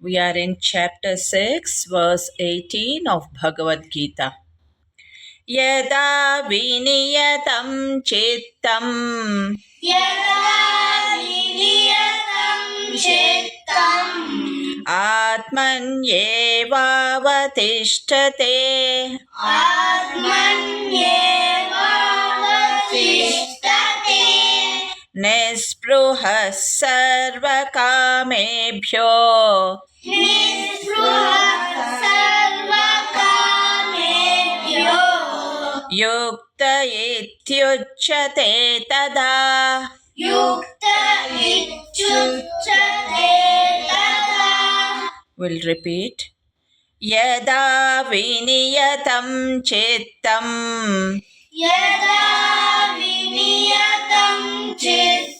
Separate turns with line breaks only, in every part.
We are in chapter 6, verse 18 of Bhagavad Gita. यदा विनियतं चित्तम्
यदा विनियतं चित्तम्
आत्मन्येवावतिष्ठते
आत्मन्येवावतिष्ठते
निःस्पृहः सर्वकामेभ्यो
निःस्पृहः सर्वकामेभ्यो
युक्त इत्युच्यते तदा
युक्त इत्युच्यते तदा
We'll repeat. यदा विनियतं चित्तम्
यदा विनियतं चित्तम्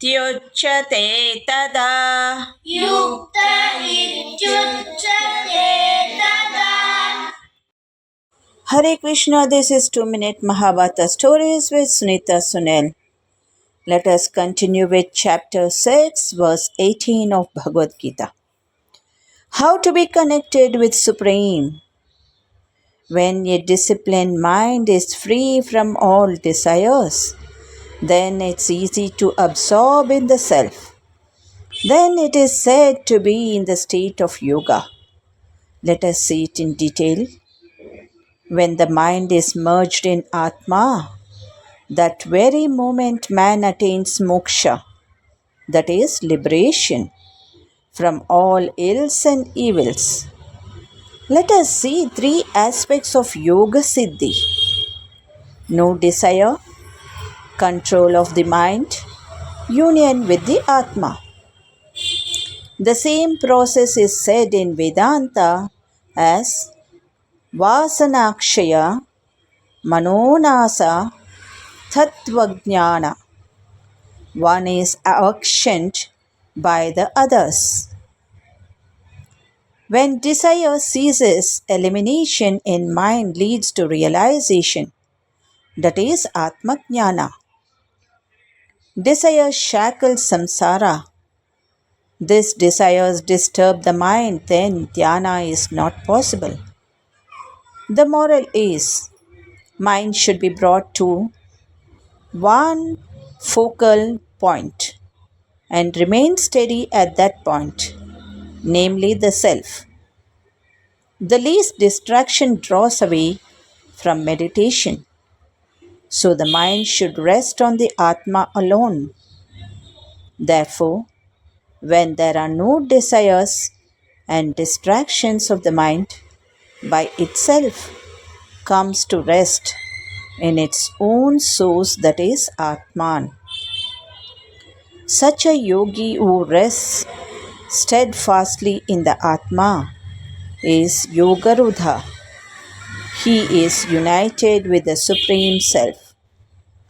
इत्युच्यते तदा
युक्त इत्युच्यते तदा
Hare Krishna, this is 2 Minute Mahabharata Stories with Sunita Sunil. Let us continue with chapter 6, verse 18 of Bhagavad Gita. How to be connected with Supreme. When a disciplined mind is free from all desires, then it's easy to absorb in the self. Then it is said to be in the state of yoga. Let us see it in detail. When the mind is merged in Atma, that very moment man attains moksha, that is liberation from all ills and evils. Let us see three aspects of Yoga Siddhi no desire, control of the mind, union with the Atma. The same process is said in Vedanta as Vasanakshaya, Manonasa, Tattvajnana. One is auctioned by the others. When desire ceases, elimination in mind leads to realization. That is Atmajnana. Desire shackles samsara. These desires disturb the mind, then dhyana is not possible. The moral is mind should be brought to one focal point and remain steady at that point, namely the self. The least distraction draws away from meditation. So the mind should rest on the Atma alone. Therefore, when there are no desires and distractions of the mind, by itself comes to rest in its own source that is Atman. Such a yogi who rests steadfastly in the Atma is Yogarudha. He is united with the Supreme Self.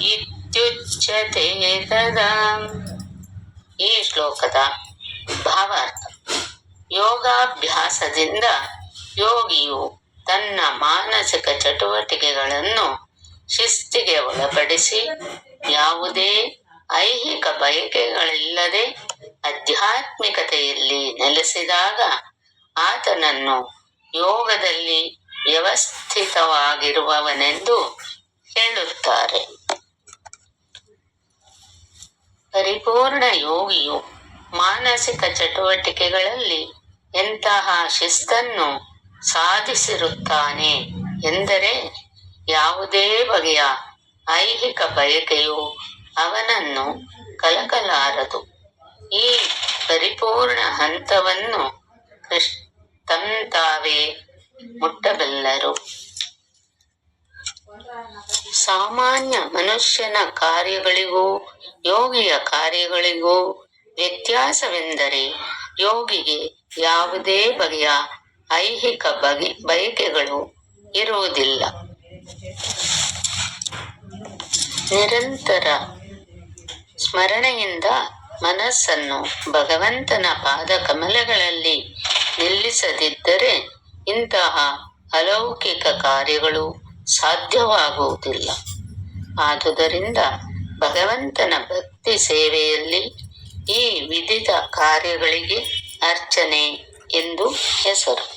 ಇತ್ಯುಚ್ಯತೆ ಈ ಶ್ಲೋಕದ ಭಾವಾರ್ಥ. ಯೋಗಾಭ್ಯಾಸದಿಂದ ಯೋಗಿಯು ತನ್ನ ಮಾನಸಿಕ ಚಟುವಟಿಕೆಗಳನ್ನು ಶಿಸ್ತಿಗೆ ಒಳಪಡಿಸಿ ಯಾವುದೇ ಐಹಿಕ ಬಯಕೆಗಳಿಲ್ಲದೆ ಆಧ್ಯಾತ್ಮಿಕತೆಯಲ್ಲಿ ನೆಲೆಸಿದಾಗ ಆತನನ್ನು ಯೋಗದಲ್ಲಿ ವ್ಯವಸ್ಥಿತವಾಗಿರುವವನೆಂದು ಹೇಳುತ್ತಾರೆ. ಪರಿಪೂರ್ಣ ಯೋಗಿಯು ಮಾನಸಿಕ ಚಟುವಟಿಕೆಗಳಲ್ಲಿ ಎಂತಹ ಶಿಸ್ತನ್ನು ಸಾಧಿಸಿರುತ್ತಾನೆ ಎಂದರೆ ಯಾವುದೇ ಬಗೆಯ ಐಹಿಕ ಬಯಕೆಯು ಅವನನ್ನು ಕಲಕಲಾರದು. ಈ ಪರಿಪೂರ್ಣ ಹಂತವನ್ನು ಕೃಷ್ ತಂತಾವೇ ಮುಟ್ಟಬಲ್ಲರು. ಸಾಮಾನ್ಯ ಮನುಷ್ಯನ ಕಾರ್ಯಗಳಿಗೂ, ಯೋಗಿಯ ಕಾರ್ಯಗಳಿಗೂ ವ್ಯತ್ಯಾಸವೆಂದರೆ ಯೋಗಿಗೆ ಯಾವುದೇ ಬಗೆಯ ಐಹಿಕ ಬಗೆ, ಬಯಕೆಗಳು ಇರುವುದಿಲ್ಲ. ನಿರಂತರ ಸ್ಮರಣೆಯಿಂದ ಮನಸ್ಸನ್ನು ಭಗವಂತನ ಪಾದ ಕಮಲಗಳಲ್ಲಿ ನಿಲ್ಲಿಸದಿದ್ದರೆ ಇಂತಹ ಅಲೌಕಿಕ ಕಾರ್ಯಗಳು ಸಾಧ್ಯವಾಗುವುದಿಲ್ಲ. ಆದುದರಿಂದ ಭಗವಂತನ ಭಕ್ತಿ ಸೇವೆಯಲ್ಲಿ ಈ ವಿಧಿತ ಕಾರ್ಯಗಳಿಗೆ ಅರ್ಚನೆ ಎಂದು ಹೆಸರು.